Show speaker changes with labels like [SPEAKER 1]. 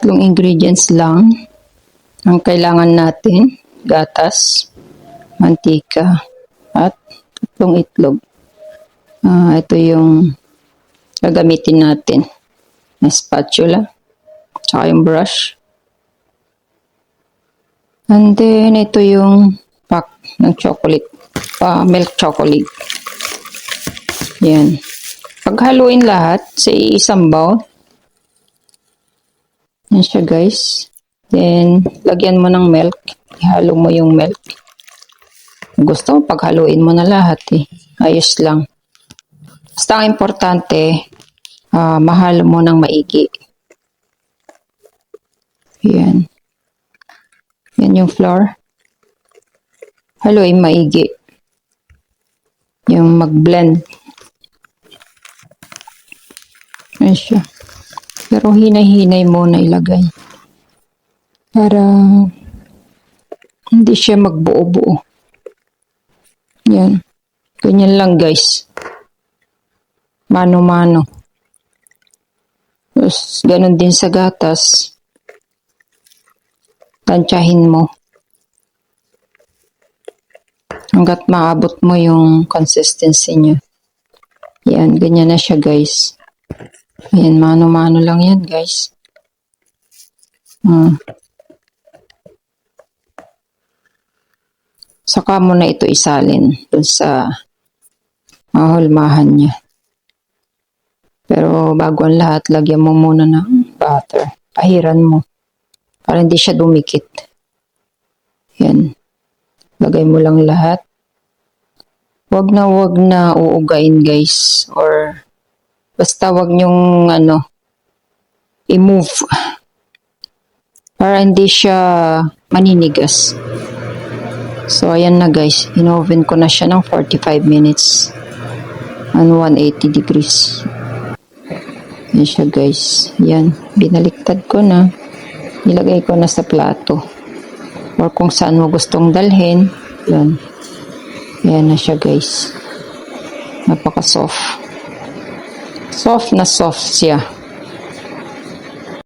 [SPEAKER 1] Tatlong ingredients lang ang kailangan natin. Gatas, mantika, at tatlong itlog. Ah, ito yung gagamitin natin. Na spatula, tsaka yung brush. And then, ito yung pack ng chocolate. ah, milk chocolate. Yan. Paghaluin lahat sa isang bowl. Yan siya guys. Then, lagyan mo ng milk. Ihalo mo yung milk. Gusto mo, paghaluin mo na lahat eh. Ayos lang. Basta ang importante, ah, mahalo mo ng maigi. Yan. Yan yung flour. Haluin maigi. Yung mag-blend. Ayan siya. Pero hinay-hinay mo na ilagay. Para hindi siya magbuo-buo. Yan. Ganyan lang guys. Mano-mano. Tapos, ganun din sa gatas. Tansyahin mo. Hanggat maabot mo yung consistency niya. Yan, ganyan na siya guys. Ayan, mano-mano lang yan guys. Ah. Saka mo na ito isalin dun sa mahulmahan niya. Pero bago ang lahat, lagyan mo muna ng butter. Pahiran mo. Para hindi siya dumikit. Yan. Lagay mo lang lahat. Wag na wag na uugain guys. Or basta wag nyong ano, i-move. Para hindi siya maninigas. So, ayan na guys. In-oven ko na siya ng 45 minutes. On 180 degrees. Yan siya guys. Yan. Binaliktad ko na. Nilagay ko na sa plato. Or kung saan mo gustong dalhin. Yan. Yan na siya guys. Napaka soft. Soft na soft siya.